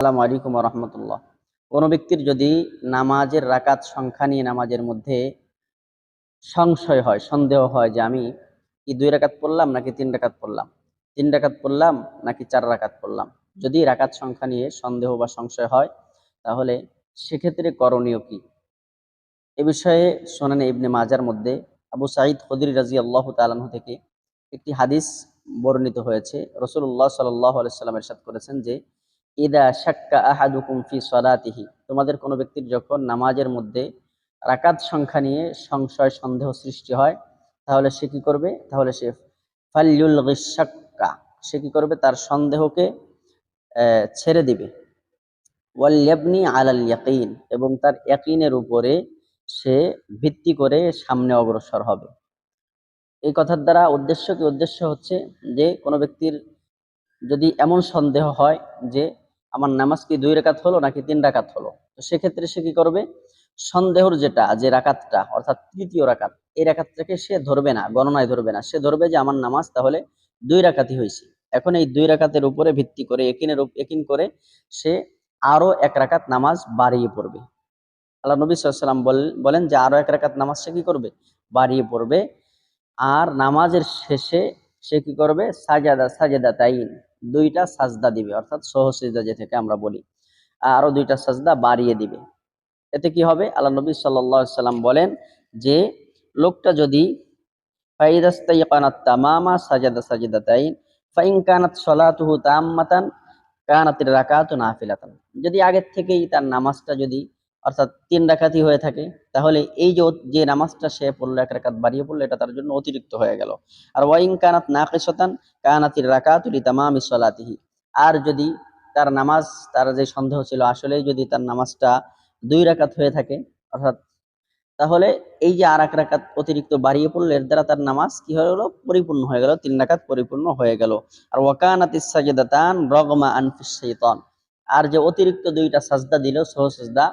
আসসালামু আলাইকুম রহমতুল্লাহ কোনো ব্যক্তির যদি নামাজের রাকাত সংখ্যা নিয়ে নামাজের মধ্যে সংশয় হয়, সন্দেহ হয় যে আমি কি দুই রাকাত পড়লাম নাকি তিন রাকাত পড়লাম, তিন রাকাত পড়লাম নাকি চার রাকাত পড়লাম, যদি রাকাত সংখ্যা নিয়ে সন্দেহ বা সংশয় হয়, তাহলে সেক্ষেত্রে করণীয় কি? এ বিষয়ে শোনানে ইবনে মাজার মধ্যে আবু সাঈদ খদির রাজি আল্লাহ তালাহ থেকে একটি হাদিস বর্ণিত হয়েছে। রসুল্লাহ সাল্লাহ আলাইসাল্লাম এরশাদ করেছেন যে ইদা শাক্কা আহাদুকুম ফি সলাতিহি। তোমাদের কোনো ব্যক্তির যখন নামাজের মধ্যে রাকাত সংখ্যা নিয়ে সংশয়, সন্দেহ সৃষ্টি হয়, তাহলে সে কি করবে? তাহলে সে ফাল্যুল গিসাক্কা সে কি করবে? তার সন্দেহকে ছেড়ে দিবে। ওয়াল্যাবনি আলাল ইয়াকিন, এবং তার ইয়াকিনের উপরে সে ভিত্তি করে সামনে অগ্রসর হবে। এই কথার দ্বারা উদ্দেশ্য কি? উদ্দেশ্য হচ্ছে যে কোনো ব্যক্তির যদি এমন সন্দেহ হয় যে আমার নামাজ কি দুই রাকাত হলো নাকি তিন রাকাত হলো? তো সেক্ষেত্রে সে কি করবে? সন্দেহর যেটা, যে রাকাতটা, অর্থাৎ তৃতীয় রাকাত, এই রাকাতটাকে সে ধরবে না, গণনায় ধরবে না। সে ধরবে যে আমার নামাজ তাহলে দুই রাকাতই হয়েছে। এখন এই দুই রাকাতের উপরে ভিত্তি করে, একিনের একিন করে সে আরও এক রাকাত নামাজ বাড়িয়ে পড়বে। আল্লাহ নবী সাল্লাম বলেন যে আরও এক রাকাত নামাজ সে কি করবে? বাড়িয়ে পড়বে। আর নামাজের শেষে সে কি করবে? সাজাদা সাজেদা তাইন দুইটা সাজদা দিবে, অর্থাৎ সহসিজদা যেটাকে আমরা বলি আরও দুইটা সাজদা বাড়িয়ে দিবে। এতে কি হবে? আল্লাহ নবী সাল্লাম বলেন যে, লোকটা যদি তামামা সাজাদা সাজদাতাইন, ফাইন তাম্মাতান, কানাতির যদি আগের থেকেই তার নামাজটা যদি অর্থাৎ তিন রাকাতই হয়ে থাকে, তাহলে এই যে যে নামাজটা সে পড়ল, এক রাকাত বাড়িয়ে পড়ল, এটা তার জন্য অতিরিক্ত হয়ে গেল। আর ওয়াইন কানাত নাকিসাতান কানাতির রাকাতু লিতামামি সলাতিহি। আর যদি তার নামাজ, তার যে সন্দেহ ছিল আসলে যদি তার নামাজটা দুই রাকাত হয়ে থাকে, অর্থাৎ তাহলে এই যে আর এক রাকাত অতিরিক্ত বাড়িয়ে পড়ল, এর দ্বারা তার নামাজ কি হয়ে গেল? পরিপূর্ণ হয়ে গেল, তিন রাকাত পরিপূর্ণ হয়ে গেল। আর ওয়াকানাতিস সাজদাতান রগমা আনফিস আর যে অতিরিক্ত দুইটা সাজদা দিল, সহ সাজদা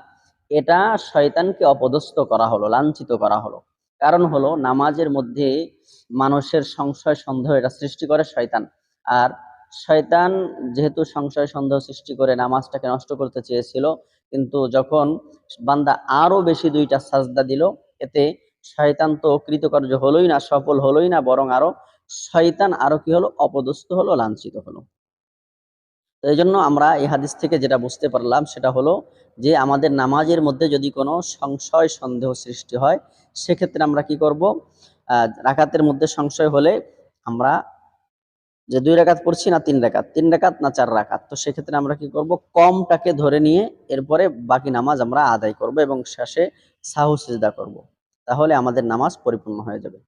এটা শয়তানকে অপদস্থ করা হলো, লাঞ্ছিত করা হলো। কারণ হলো, নামাজের মধ্যে মানুষের সংশয়, সন্দেহ এটা সৃষ্টি করে শয়তান। আর শয়তান যেহেতু সংশয়, সন্দেহ সৃষ্টি করে নামাজটাকে নষ্ট করতে চেয়েছিল, কিন্তু যখন বান্দা আরও বেশি দুইটা সাজদা দিল, এতে শয়তান তো কৃতকার্য হলোই না, সফল হলোই না, বরং আরও শয়তান আরও কি হলো? অপদস্থ হলো, লাঞ্ছিত হলো। তো এই জন্য আমরা এই হাদিস থেকে যেটা বুঝতে পারলাম সেটা হলো যে আমাদের নামাজের মধ্যে যদি কোনো সংশয়, সন্দেহ সৃষ্টি হয়, সেক্ষেত্রে আমরা কি করব? রাকাতের মধ্যে সংশয় হলে আমরা যে দুই রাকাত পড়ছি না তিন রাকাত তিন রাকাত না চার রাকাত, তো সেক্ষেত্রে আমরা কি করব? কমটাকে ধরে নিয়ে এরপরে বাকি নামাজ আমরা আদায় করব এবং শেষে সাহু করব। তাহলে আমাদের নামাজ পরিপূর্ণ হয়ে যাবে।